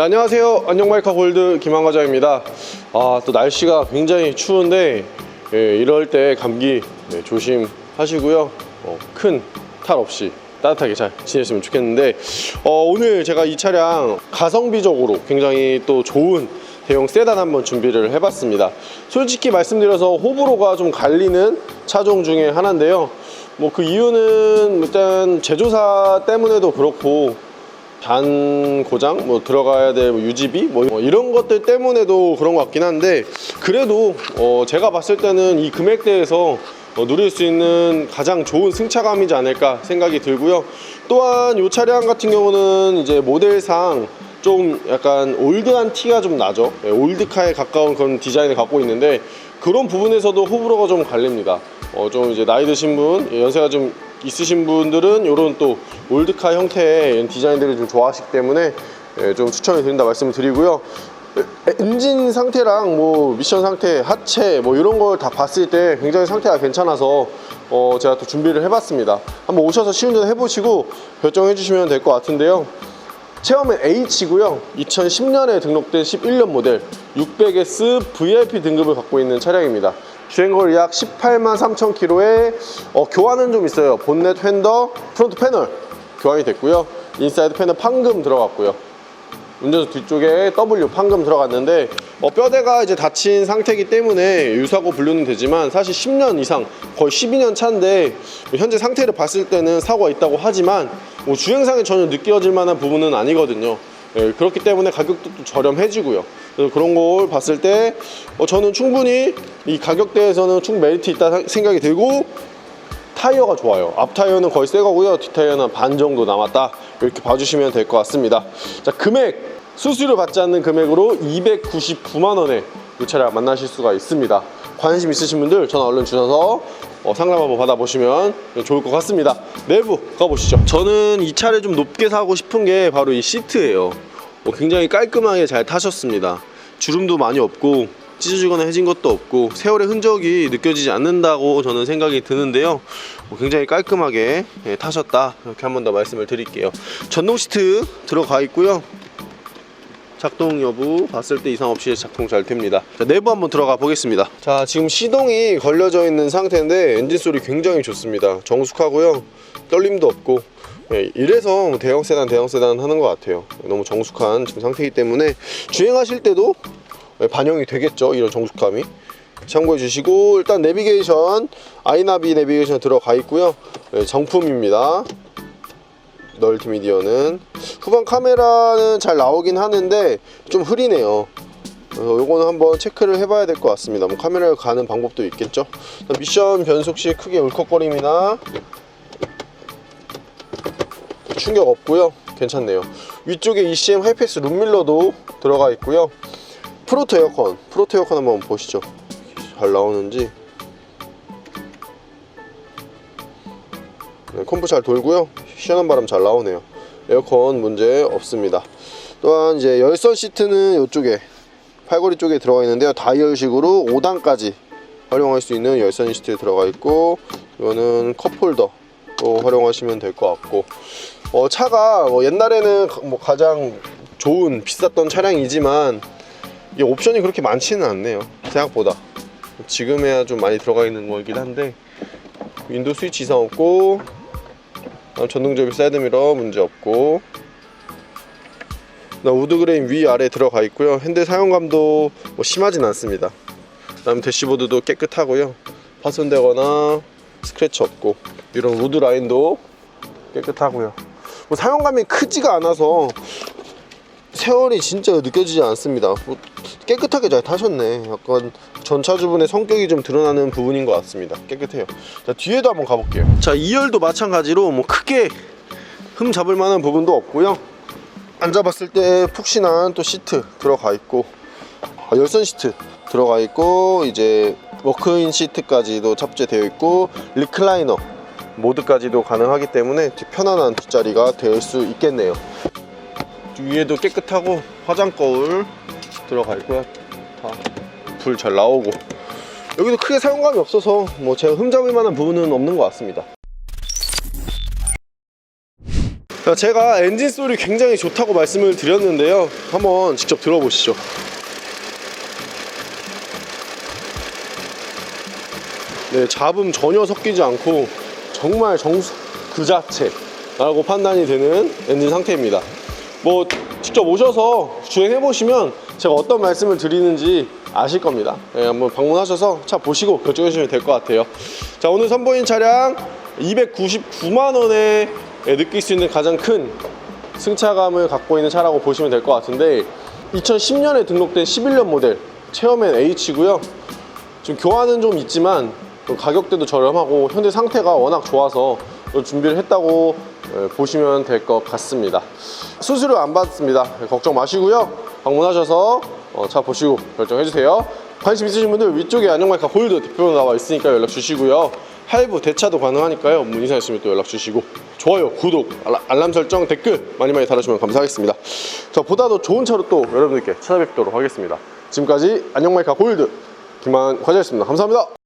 네, 안녕하세요. 안녕마이카 골드 김한 과장입니다. 아, 또 날씨가 굉장히 추운데 예, 이럴 때 감기 네, 조심하시고요. 어, 큰탈 없이 따뜻하게 잘 지냈으면 좋겠는데 어, 오늘 제가 이 차량 가성비적으로 굉장히 또 좋은 대형 세단 한번 준비를 해봤습니다. 솔직히 말씀드려서 호불호가 좀 갈리는 차종 중에 하나인데요. 뭐 그 이유는 일단 제조사 때문에도 그렇고 단 고장 뭐 들어가야 될 유지비 뭐 이런 것들 때문에도 그런 것 같긴 한데 그래도 어 제가 봤을 때는 이 금액대에서 어 누릴 수 있는 가장 좋은 승차감이지 않을까 생각이 들고요. 또한 이 차량 같은 경우는 이제 모델상 좀 약간 올드한 티가 좀 나죠. 예, 올드카에 가까운 그런 디자인을 갖고 있는데 그런 부분에서도 호불호가 좀 갈립니다. 어, 좀 이제 나이 드신 분, 예, 연세가 좀 있으신 분들은 이런 또 올드카 형태의 디자인들을 좀 좋아하시기 때문에 예, 좀 추천을 드린다 말씀을 드리고요. 에- 엔진 상태랑 뭐 미션 상태, 하체 뭐 이런 걸 다 봤을 때 굉장히 상태가 괜찮아서 어, 제가 또 준비를 해봤습니다. 한번 오셔서 시운전 해보시고 결정해 주시면 될 것 같은데요. 체험은 H고요. 2010년에 등록된 11년 모델 600S VIP 등급을 갖고 있는 차량입니다. 주행거리 약 18만 3천 킬로에 어, 교환은 좀 있어요. 본넷 휀더, 프론트 패널 교환이 됐고요. 인사이드 패널 판금 들어갔고요. 운전석 뒤쪽에 W 판금 들어갔는데 어, 뼈대가 이제 다친 상태이기 때문에 유사고 분류는 되지만 사실 10년 이상 거의 12년 차인데 현재 상태를 봤을 때는 사고가 있다고 하지만 뭐 주행상에 전혀 느껴질 만한 부분은 아니거든요. 예, 그렇기 때문에 가격도 또 저렴해지고요. 그래서 그런 걸 봤을 때 어, 저는 충분히 이 가격대에서는 충 메리트 있다 생- 생각이 들고 타이어가 좋아요. 앞 타이어는 거의 새 거고요. 뒷 타이어는 반 정도 남았다. 이렇게 봐주시면 될 것 같습니다. 자, 금액 수수료 받지 않는 금액으로 299만 원에 이 차량 만나실 수가 있습니다. 관심 있으신 분들 전화 얼른 주셔서 어, 상담 한번 받아보시면 좋을 것 같습니다. 내부 가보시죠. 저는 이 차를 좀 높게 사고 싶은 게 바로 이 시트예요. 어, 굉장히 깔끔하게 잘 타셨습니다. 주름도 많이 없고 찢어지거나 해진 것도 없고 세월의 흔적이 느껴지지 않는다고 저는 생각이 드는데요. 어, 굉장히 깔끔하게 예, 타셨다 이렇게 한 번 더 말씀을 드릴게요. 전동 시트 들어가 있고요. 작동 여부 봤을 때 이상 없이 작동 잘 됩니다. 자, 내부 한번 들어가 보겠습니다. 자, 지금 시동이 걸려져 있는 상태인데 엔진 소리 굉장히 좋습니다. 정숙하고요. 떨림도 없고. 예, 이래서 대형 세단, 대형 세단 하는 것 같아요. 너무 정숙한 지금 상태이기 때문에 주행하실 때도 예, 반영이 되겠죠. 이런 정숙함이. 참고해 주시고 일단 내비게이션 아이나비 내비게이션 들어가 있고요. 예, 정품입니다. 멀티미디어는 후방 카메라는 잘 나오긴 하는데 좀 흐리네요. 그래서 요거는 한번 체크를 해봐야 될 것 같습니다. 뭐 카메라를 가는 방법도 있겠죠. 미션 변속 시 크게 울컥거림이나 충격 없고요. 괜찮네요. 위쪽에 ECM 하이패스 룸밀러도 들어가 있고요. 프로토 에어컨, 프로토 에어컨 한번 보시죠. 잘 나오는지. 네, 콤프 잘 돌고요. 시원한 바람 잘 나오네요. 에어컨 문제 없습니다. 또한 이제 열선 시트는 이쪽에 팔걸이 쪽에 들어가 있는데요. 다이얼식으로 5단까지 활용할 수 있는 열선 시트 들어가 있고 이거는 컵홀더 또 활용하시면 될 것 같고 어, 차가 뭐 옛날에는 가- 뭐 가장 좋은 비쌌던 차량이지만 이게 옵션이 그렇게 많지는 않네요. 생각보다 지금에야 좀 많이 들어가 있는 거긴 한데 윈도우 스위치 이상 없고 전동접이 사이드미러 문제 없고. 나 우드 그레인 위 아래 들어가 있고요. 핸들 사용감도 뭐 심하진 않습니다. 다음 대시보드도 깨끗하고요. 파손되거나 스크래치 없고. 이런 우드 라인도 깨끗하고요. 뭐 사용감이 크지가 않아서 세월이 진짜 느껴지지 않습니다. 뭐 깨끗하게 잘 타셨네. 약간 전차주분의 성격이 좀 드러나는 부분인 것 같습니다. 깨끗해요. 자 뒤에도 한번 가볼게요. 자 2열도 마찬가지로 뭐 크게 흠 잡을 만한 부분도 없고요. 앉아봤을 때 푹신한 또 시트 들어가 있고 아, 열선 시트 들어가 있고 이제 워크인 시트까지도 탑재되어 있고 리클라이너 모드까지도 가능하기 때문에 편안한 뒷자리가 될 수 있겠네요 위에도 깨끗하고 화장 거울 들어가 있고요 다 불 잘 나오고 여기도 크게 사용감이 없어서 뭐 제가 흠잡을 만한 부분은 없는 것 같습니다 자, 제가 엔진 소리 굉장히 좋다고 말씀을 드렸는데요. 한번 직접 들어보시죠. 네, 잡음 전혀 섞이지 않고 정말 정수 그 자체라고 판단이 되는 엔진 상태입니다. 뭐 직접 오셔서 주행해 보시면 제가 어떤 말씀을 드리는지 아실 겁니다. 네, 한번 방문하셔서 차 보시고 결정해 주시면 될 것 같아요. 자, 오늘 선보인 차량 299만 원에 느낄 수 있는 가장 큰 승차감을 갖고 있는 차라고 보시면 될 것 같은데 2010년에 등록된 11년 모델 체어맨 H고요. 지금 교환은 좀 있지만 또 가격대도 저렴하고 현재 상태가 워낙 좋아서 또 준비를 했다고 예, 보시면 될 것 같습니다. 수수료 안 받습니다. 걱정 마시고요. 방문하셔서 어, 차 보시고 결정해 주세요. 관심 있으신 분들 위쪽에 안녕말카 홀드 대표로 나와 있으니까 연락 주시고요. 할부 대차도 가능하니까요. 문의사 있으면 또 연락 주시고 좋아요, 구독, 알람- 설정, 댓글 많이 많이 달아주시면 감사하겠습니다. 자, 보다 더 좋은 차로 또 여러분들께 찾아뵙도록 하겠습니다. 지금까지 안녕말카 골드 김한 과자였습니다. 감사합니다.